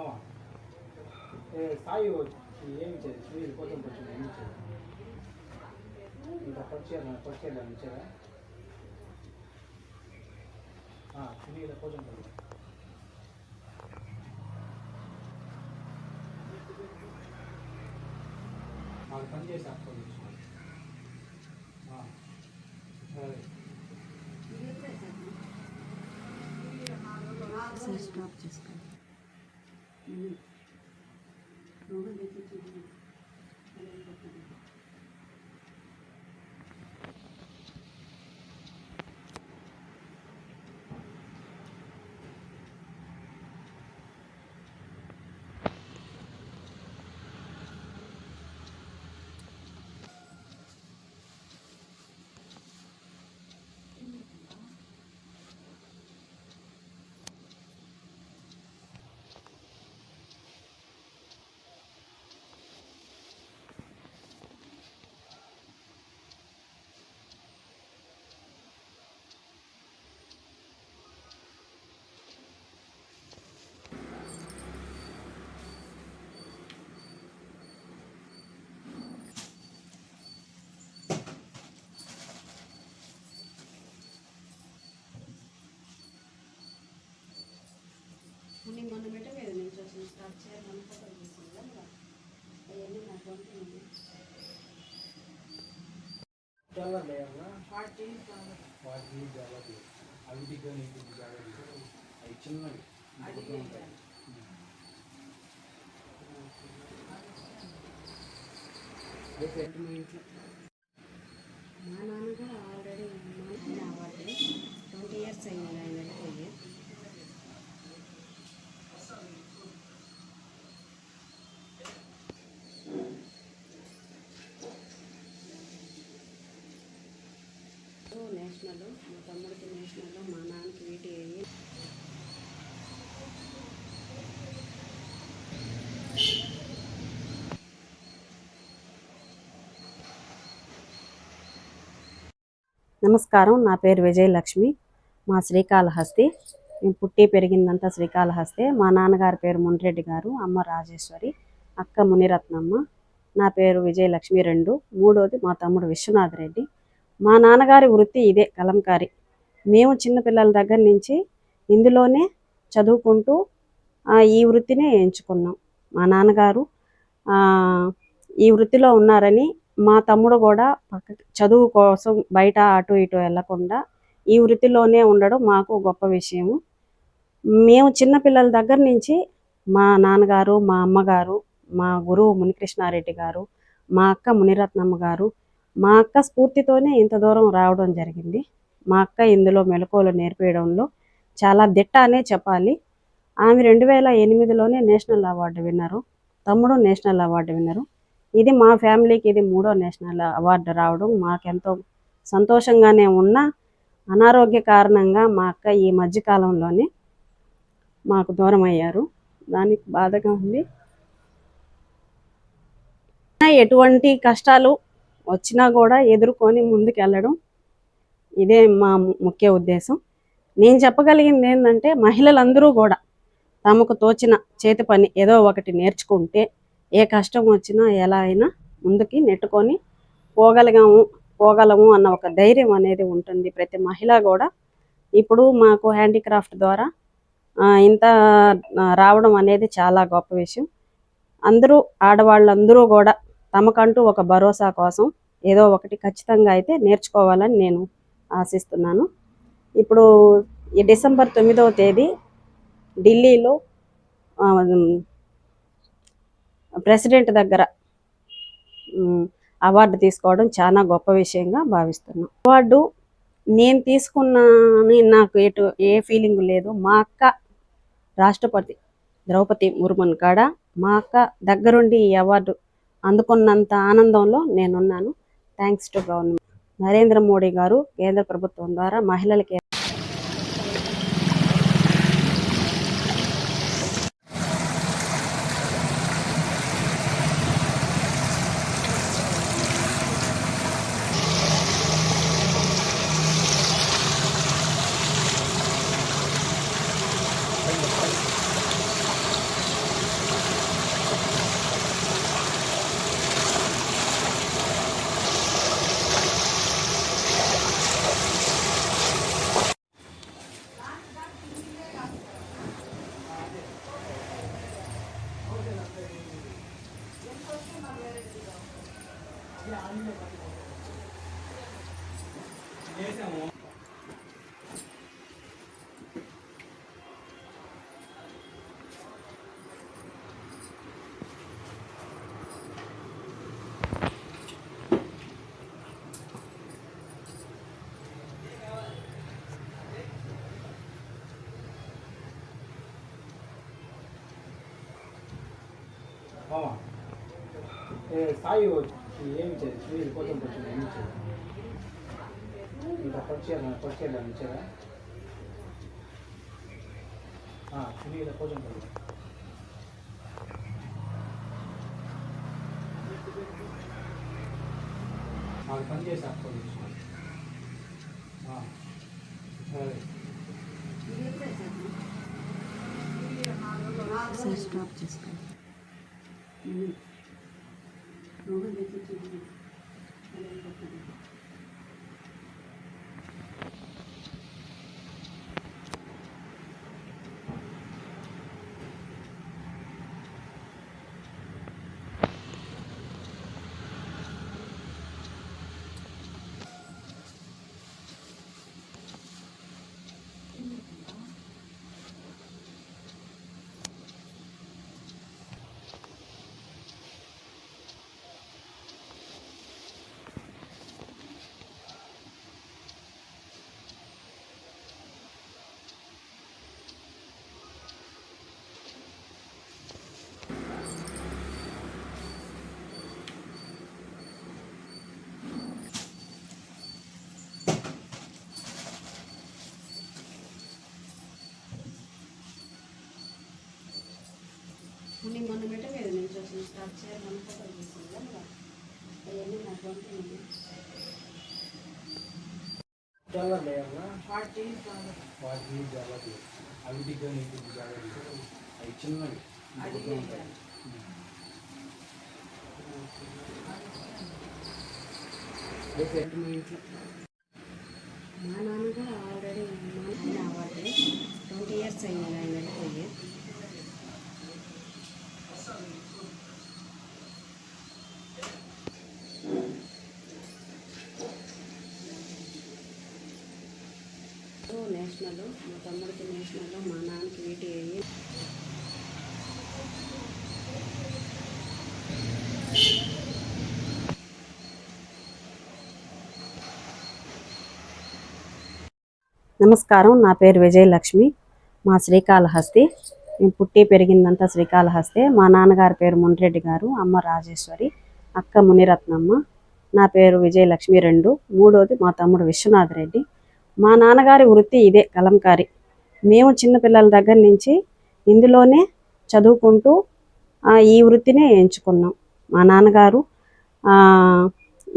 나와. 예, 싸이오 이엠제 주일 버전 버전 이엠제. 이거 버치에는 버치에는 이엠제가. 아, 주일에 버전 버전. 아, 현지에서 갖고 있어. 아, 네. Stop just go. 너무 내게 주고 వాటిని జాగ్రత్త అవి దిగ్గా నీకు జాగ్రత్త అవి చిన్నవి. ఇంకొకటి ఉంటాయి. రేపు ఎటు మీ ఇంట్లో? మా నాన్నగారు ఆల్రెడీ మా నాన్న ట్వంటీ ఇయర్స్ అయింది ఆయన వెళ్ళిపోయి నేషనల్ మా తమ్ముడికి నేషనల్ మా నాన్నకి వీటి నమస్కారం. నా పేరు విజయలక్ష్మి. మా శ్రీకాళహస్తి. మేము పుట్టి పెరిగిందంతా శ్రీకాళహస్తి. మా నాన్నగారి పేరు మునిరెడ్డి గారు అమ్మ రాజేశ్వరి అక్క మునిరత్నమ్మ. నా పేరు విజయలక్ష్మి రెండు. మూడోది మా తమ్ముడు విశ్వనాథ్ రెడ్డి. మా నాన్నగారి వృత్తి ఇదే కలంకారి. మేము చిన్నపిల్లల దగ్గర నుంచి ఇందులోనే చదువుకుంటూ ఈ వృత్తినే ఎంచుకున్నాం. మా నాన్నగారు ఈ వృత్తిలో ఉన్నారని మా తమ్ముడు కూడా చదువు కోసం బయట అటు ఇటు వెళ్ళకుండా ఈ వృత్తిలోనే ఉండడం మాకు గొప్ప విషయము. మేము చిన్నపిల్లల దగ్గర నుంచి మా నాన్నగారు మా అమ్మగారు మా గురువు మునికృష్ణారెడ్డి గారు మా అక్క మునిరత్నమ్మ గారు మా అక్క స్ఫూర్తితోనే ఇంత దూరం రావడం జరిగింది. మా అక్క ఇందులో మెలకువలు నేర్పేయడంలో చాలా దిట్ట అనే చెప్పాలి. ఆమె రెండు వేల ఎనిమిదిలోనే నేషనల్ అవార్డు విన్నారు. తమ్ముడు నేషనల్ అవార్డు విన్నరు. ఇది మా ఫ్యామిలీకి ఇది మూడో నేషనల్ అవార్డు రావడం మాకెంతో సంతోషంగానే ఉన్న అనారోగ్య కారణంగా మా అక్క ఈ మధ్యకాలంలోనే మాకు దూరం అయ్యారు దానికి బాధగా ఉంది. ఎటువంటి కష్టాలు వచ్చినా కూడా ఎదుర్కొని ముందుకెళ్ళడం ఇదే మా ముఖ్య ఉద్దేశం. నేను చెప్పగలిగింది ఏంటంటే మహిళలందరూ కూడా తమకు తోచిన చేతి పని ఏదో ఒకటి నేర్చుకుంటే ఏ కష్టం వచ్చినా ఎలా అయినా ముందుకి నెట్టుకొని పోగలిగాము పోగలము అన్న ఒక ధైర్యం అనేది ఉంటుంది. ప్రతి మహిళ కూడా ఇప్పుడు మాకు హ్యాండీక్రాఫ్ట్ ద్వారా ఇంత రావడం అనేది చాలా గొప్ప విషయం. అందరూ ఆడవాళ్ళందరూ కూడా తమకంటూ ఒక భరోసా కోసం ఏదో ఒకటి ఖచ్చితంగా అయితే నేర్చుకోవాలని నేను ఆశిస్తున్నాను. ఇప్పుడు ఈ డిసెంబర్ తొమ్మిదవ తేదీ ఢిల్లీలో ప్రెసిడెంట్ దగ్గర అవార్డు తీసుకోవడం చాలా గొప్ప విషయంగా భావిస్తున్నాను అవార్డు నేను తీసుకున్నాని నాకు ఎటు ఏ ఫీలింగ్ లేదు. మా అక్క రాష్ట్రపతి ద్రౌపది ముర్మున్ కాడ మా అక్క దగ్గరుండి ఈ అవార్డు అందుకున్నంత ఆనందంలో నేనున్నాను. Thanks to government Narendra Modi గారు కేంద్ర ప్రభుత్వం ద్వారా మహిళలకి 안녕하세요. మామా ఏ సాయి వచ్చి ఏమి ఇచ్చేది స్వీట్ కొంచెం కొంచెం ఏమి ఇచ్చేది ఇంకా పరిచయం పరిచయం ఇచ్చారా సునీల కొంచెం కొంచెం మాకు పని చేసి అప్పుడు సరే సార్ స్టాప్ చేసుకోండి మొన్న మొన్న పెట్ట మీద నుంచి వచ్చిన స్టార్ట్ చేయాలి మన ఫోటోలు తీసుకుందాం అవన్నీ నాకు పంపించండి జాగ్రత్త দেখেছি వాటిని జాగ్రత్త అవి దిగ్గా నీకు జాగ్రత్త అవి చిన్నవి. ఇంకొకటి ఉంటాయి. అయితే మీ నాన్నగారు ఆల్రెడీ మా నాన్న అవార్డు ట్వంటీ ఇయర్స్ అయింది ఆయన. నేషనల్ మా తమ్ముడికి నేషనల్ మా నాన్నకి వీటి నమస్కారం నా పేరు విజయలక్ష్మి. మా శ్రీకాళహస్తి. మేము పుట్టి పెరిగిందంతా శ్రీకాళహస్తే. మా నాన్నగారి పేరు మునిరెడ్డి గారు అమ్మ రాజేశ్వరి అక్క మునిరత్నమ్మ. నా పేరు విజయలక్ష్మి రెండు. మూడోది మా తమ్ముడు విశ్వనాథ్ రెడ్డి. మా నాన్నగారి వృత్తి ఇదే కలంకారి. మేము చిన్నపిల్లల దగ్గర నుంచి ఇందులోనే చదువుకుంటూ ఈ వృత్తినే ఎంచుకున్నాం. మా నాన్నగారు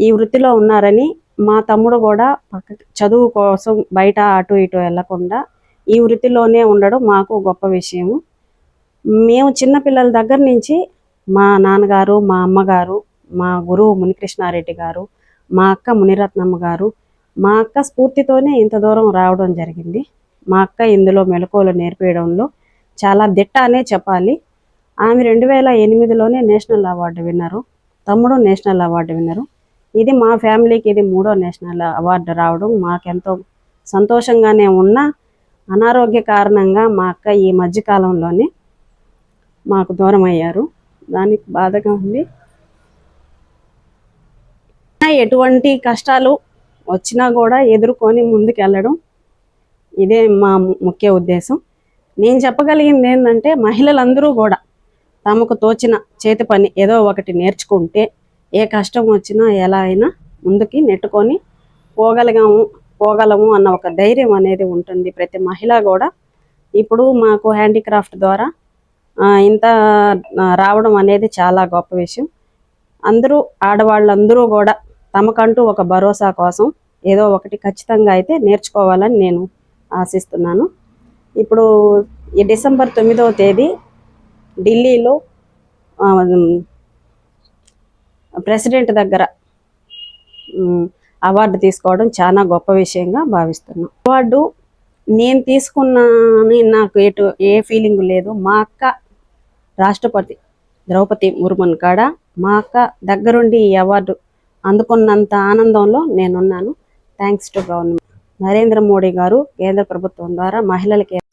ఈ వృత్తిలో ఉన్నారని మా తమ్ముడు కూడా పక్క చదువు కోసం బయట అటు ఇటు వెళ్ళకుండా ఈ వృత్తిలోనే ఉండడం మాకు గొప్ప విషయము. మేము చిన్నపిల్లల దగ్గర నుంచి మా నాన్నగారు మా అమ్మగారు మా గురువు మునికృష్ణారెడ్డి గారు మా అక్క మునిరత్నమ్మ గారు మా అక్క స్ఫూర్తితోనే ఇంత దూరం రావడం జరిగింది. మా అక్క ఇందులో మెలకువలు నేర్పించడంలో చాలా దిట్ట అనే చెప్పాలి. ఆమె రెండు వేల ఎనిమిదిలోనే నేషనల్ అవార్డు విన్నారు. తమ్ముడు నేషనల్ అవార్డు విన్నారు. ఇది మా ఫ్యామిలీకి ఇది మూడో నేషనల్ అవార్డు రావడం మాకెంతో సంతోషంగానే ఉన్న అనారోగ్య కారణంగా మా అక్క ఈ మధ్యకాలంలోనే మాకు దూరం అయ్యారు దానికి బాధగా ఉంది. ఎటువంటి కష్టాలు వచ్చినా కూడా ఎదుర్కొని ముందుకెళ్ళడం ఇదే మా ముఖ్య ఉద్దేశం. నేను చెప్పగలిగింది ఏంటంటే మహిళలందరూ కూడా తమకు తోచిన చేతి పని ఏదో ఒకటి నేర్చుకుంటే ఏ కష్టం వచ్చినా ఎలా అయినా ముందుకి నెట్టుకొని పోగలిగాము పోగలము అన్న ఒక ధైర్యం అనేది ఉంటుంది ప్రతి మహిళ కూడా. ఇప్పుడు మాకు హ్యాండీక్రాఫ్ట్ ద్వారా ఇంత రావడం అనేది చాలా గొప్ప విషయం. అందరూ ఆడవాళ్ళందరూ కూడా తమకంటూ ఒక భరోసా కోసం ఏదో ఒకటి ఖచ్చితంగా అయితే నేర్చుకోవాలని నేను ఆశిస్తున్నాను. ఇప్పుడు ఈ డిసెంబర్ తొమ్మిదవ తేదీ ఢిల్లీలో ప్రెసిడెంట్ దగ్గర అవార్డు తీసుకోవడం చాలా గొప్ప విషయంగా భావిస్తున్నాను అవార్డు నేను తీసుకున్నాని నాకు ఎటు ఏ ఫీలింగ్ లేదు. మా అక్క రాష్ట్రపతి ద్రౌపది ముర్మున్ కాడ మా అక్క దగ్గరుండి ఈ అవార్డు అందుకున్నంత ఆనందంలో నేనున్నాను. Thanks to government Narendra Modi గారు కేంద్ర ప్రభుత్వం ద్వారా మహిళలకి